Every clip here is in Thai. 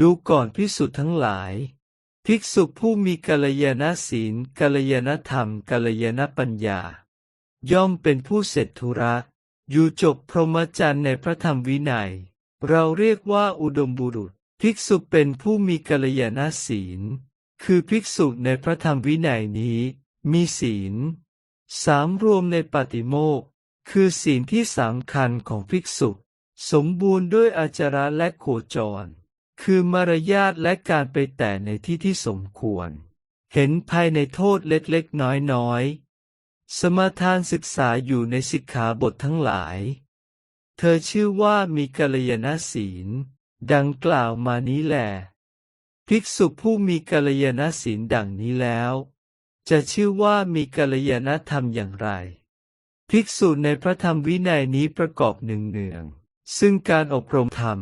ดูก่อนพิสุทั้งหลาย ภิกษุผู้มีกัลยาณศีลกัลยาณธรรมกัลยาณปัญญา ย่อมเป็นผู้เสร็จธุระอยู่จบพรหมจรรย์ในพระธรรมวินัย เราเรียกว่าอุดมบุรุษ ภิกษุเป็นผู้มีกัลยาณศีล คือภิกษุในพระธรรมวินัยนี้ มีศีลสามรวมในปาติโมกคือศีลที่สำคัญของภิกษุ สมบูรณ์ด้วยอาจาระและโคจร คือมารยาทและการไปแต่ในที่ที่สมควร เห็นภายในโทษเล็กๆน้อยๆ สมาทานศึกษาอยู่ในสิกขาบททั้งหลาย เธอชื่อว่ามีกัลยาณศีล ดังกล่าวมานี้แหลภิกษุผู้มีกัลยาณศีลดังนี้แล้ว จะชื่อว่ามีกัลยาณธรรมอย่างไร ภิกษุในพระธรรมวินัยนี้ประกอบหนึ่งเนือง ซึ่งการอบรมธรรม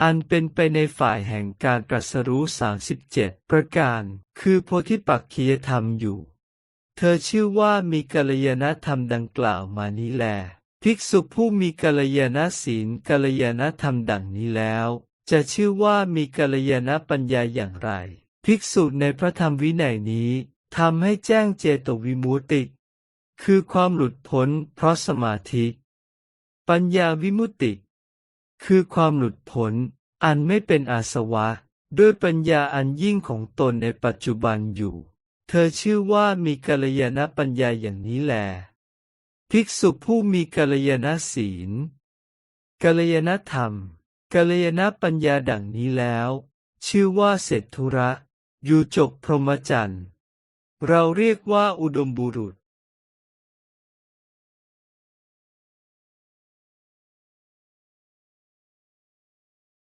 อันเป็นไปในฝ่ายแห่งการตรัสรู้สามสิบเจ็ดประการ คือโพธิปักขียธรรมอยู่ เธอชื่อว่ามีกัลยาณธรรมดังกล่าวมานี้แล ภิกษุผู้มีกัลยาณศีลกัลยาณธรรมดังนี้แล้ว จะชื่อว่ามีกัลยาณปัญญาอย่างไร ภิกษุในพระธรรมวินัยนี้ทำให้แจ้งเจโตวิมุตติ คือความหลุดพ้นเพราะสมาธิ ปัญญาวิมุตติ คือความหลุดพ้น อันไม่เป็นอาสวะ ด้วยปัญญาอันยิ่งของตนในปัจจุบันอยู่ เธอชื่อว่ามีกัลยาณปัญญาอย่างนี้แล ภิกษุผู้มีกัลยาณศีล กัลยาณธรรม กัลยาณปัญญาดังนี้แล้ว ชื่อว่าเสร็จธุระ อยู่จบพรหมจรรย์ เราเรียกว่าอุดมบุรุษ